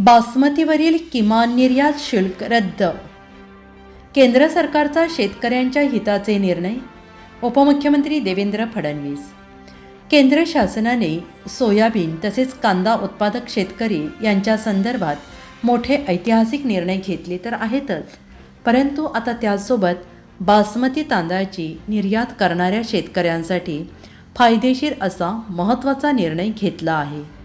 बासमतीवरील किमान निर्यात शुल्क रद्द. केंद्र सरकारचा शेतकऱ्यांच्या हिताचे निर्णय उपमुख्यमंत्री देवेंद्र फडणवीस. केंद्र शासनाने सोयाबीन तसेच कांदा उत्पादक शेतकरी यांच्या संदर्भात मोठे ऐतिहासिक निर्णय घेतले तर आहेतच. परंतु आता त्यासोबत बासमती तांदळाची निर्यात करणाऱ्या शेतकऱ्यांसाठी फायदेशीर असा महत्त्वाचा निर्णय घेतला आहे.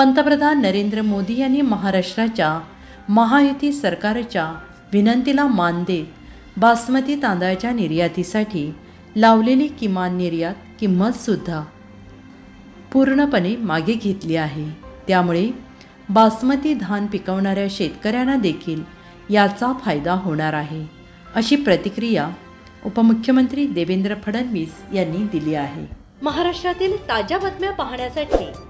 पंतप्रधान नरेंद्र मोदी यांनी महाराष्ट्राच्या महायुती सरकारच्या विनंतीला मान देत बासमती तांदळाच्या निर्यातीसाठी लावलेली किमान निर्यात किंमतसुद्धा पूर्णपणे मागे घेतली आहे. त्यामुळे बासमती धान पिकवणाऱ्या शेतकऱ्यांना देखील याचा फायदा होणार आहे अशी प्रतिक्रिया उपमुख्यमंत्री देवेंद्र फडणवीस यांनी दिली आहे. महाराष्ट्रातील ताज्या बातम्या पाहण्यासाठी